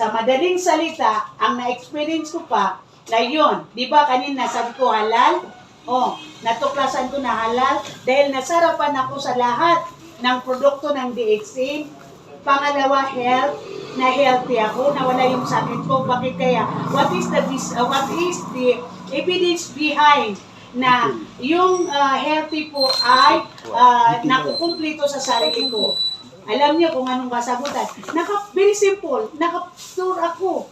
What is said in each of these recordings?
Sa madaling salita, ang na-experience ko pa, na yun, di ba kanina sabi ko halal? Oh, natuklasan ko na halal dahil nasarapan ako sa lahat ng produkto ng DXA. Pangalawa, health, na healthy ako, nawala yung sakit ko. Bakit kaya? What is the uh, what is the evidence behind na yung uh, healthy po ay uh, nakukumplito sa sarili ko. Alam niyo kung anong kasagutan. Naka, very simple, naka-tour ako.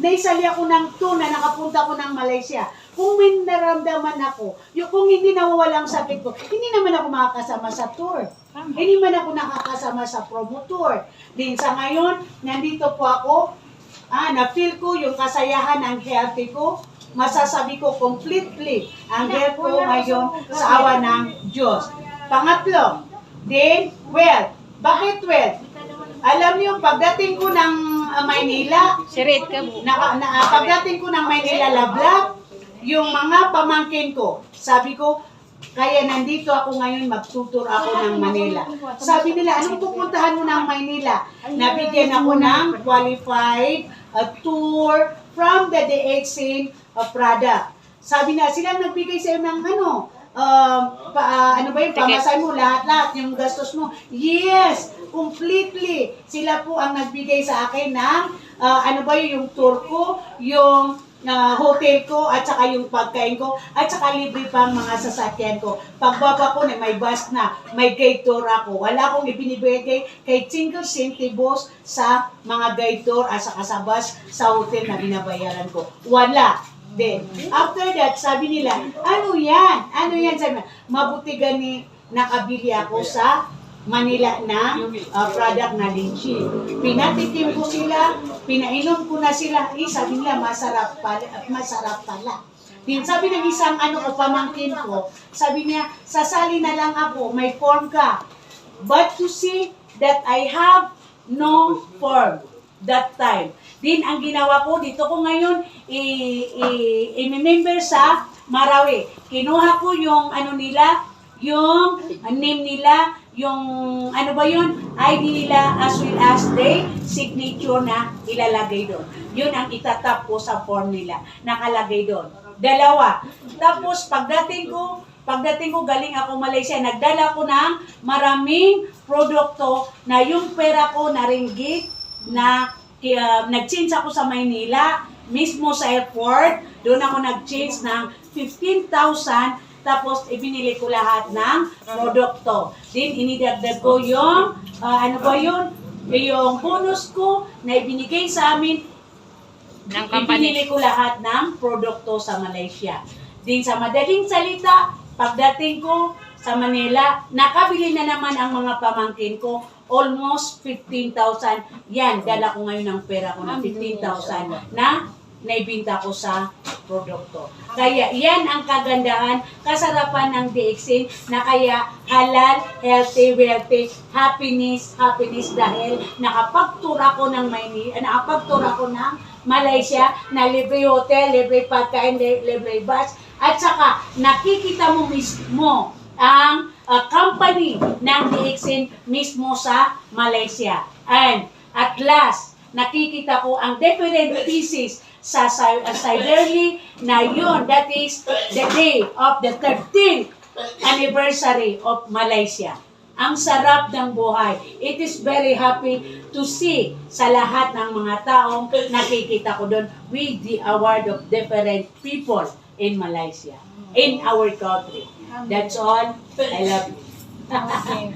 Naisali ako ng tour na nakapunta ako ng Malaysia. Kung may naramdaman ako, yung kung hindi nawawala ang sakit ko, hindi naman ako makakasama sa tour. Hindi man ako nakakasama sa promotor. Din sa ngayon, nandito po ako, ah, na-feel ko yung kasayahan ng healthy ko. Masasabi ko completely ang health ko ngayon sa awa ng Diyos. Pangatlo, din, wealth. Bakit wealth? Alam niyo, pagdating ko ng ah, Maynila, Sirit ka na, na, ah, pagdating ko ng Maynila Lablab, yung mga pamangkin ko, sabi ko, kaya nandito ako ngayon, magtutur ako ng Manila. Sabi nila, anong pupuntahan mo ng Maynila? Nabigyan ako ng qualified uh, tour from the DXN uh, product. Sabi na, sila nagbigay sa'yo ng ano, um, pa, ah, ano ba yun, Ticket. pamasay mo, lahat-lahat, yung gastos mo. Yes, completely. Sila po ang nagbigay sa akin ng, ah, ano ba yun, yung tour ko, yung ah, hotel ko, at saka yung pagkain ko, at saka libre pang mga sasakyan ko. Pagbaba ko na may bus na, may guide tour ako. Wala akong ibinibigay kay single centibos sa mga guide tour at saka sa bus sa hotel na binabayaran ko. Wala. Then, after that, sabi nila, ano yan? Ano yan? Sabi nila, mabuti gani nakabili ako sa Manila na uh, product na lychee. Pinatikim ko sila, pinainom ko na sila, eh, sabi nila, masarap pala. Masarap pala. Din sabi ng isang ano ko, pamangkin ko, sabi niya, sasali na lang ako, may form ka. But to see that I have no form that time. Din ang ginawa ko, dito ko ngayon, i- i- i-member sa Marawi. Kinuha ko yung ano nila, yung name nila, yung ano ba yun, ID nila as well as the signature na ilalagay doon. Yun ang itatap ko sa form nila, nakalagay doon. Dalawa. Tapos pagdating ko, pagdating ko galing ako Malaysia, nagdala ko ng maraming produkto na yung pera ko na ringgit na kaya nag-change ako sa Maynila, mismo sa airport, doon ako nag-change ng 15,000 tapos ibinili ko lahat ng produkto. Then inidagdag ko yung, ah, ano ba yun? Yung bonus ko na ibinigay sa amin, Ng company. ibinili ko lahat ng produkto sa Malaysia. Din sa madaling salita, pagdating ko sa Manila, nakabili na naman ang mga pamangkin ko, almost 15,000. Yan, dala ko ngayon ng pera ko ng 15,000 na naibinta ko sa produkto. Kaya yan ang kagandahan, kasarapan ng DXN na kaya halal, healthy, wealthy, happiness, happiness dahil nakapagtour ako ng Maynila, nakapagtour ako ng Malaysia na libre hotel, libre pagkain, li- libre bus, at saka nakikita mo mismo ang uh, company ng DXN mismo sa Malaysia. And at last, nakikita ko ang different pieces sa Cy- uh, na yun, that is the day of the 13th anniversary of Malaysia. Ang sarap ng buhay. It is very happy to see sa lahat ng mga taong nakikita ko doon with the award of different people in Malaysia, in our country. That's all. I love you. That.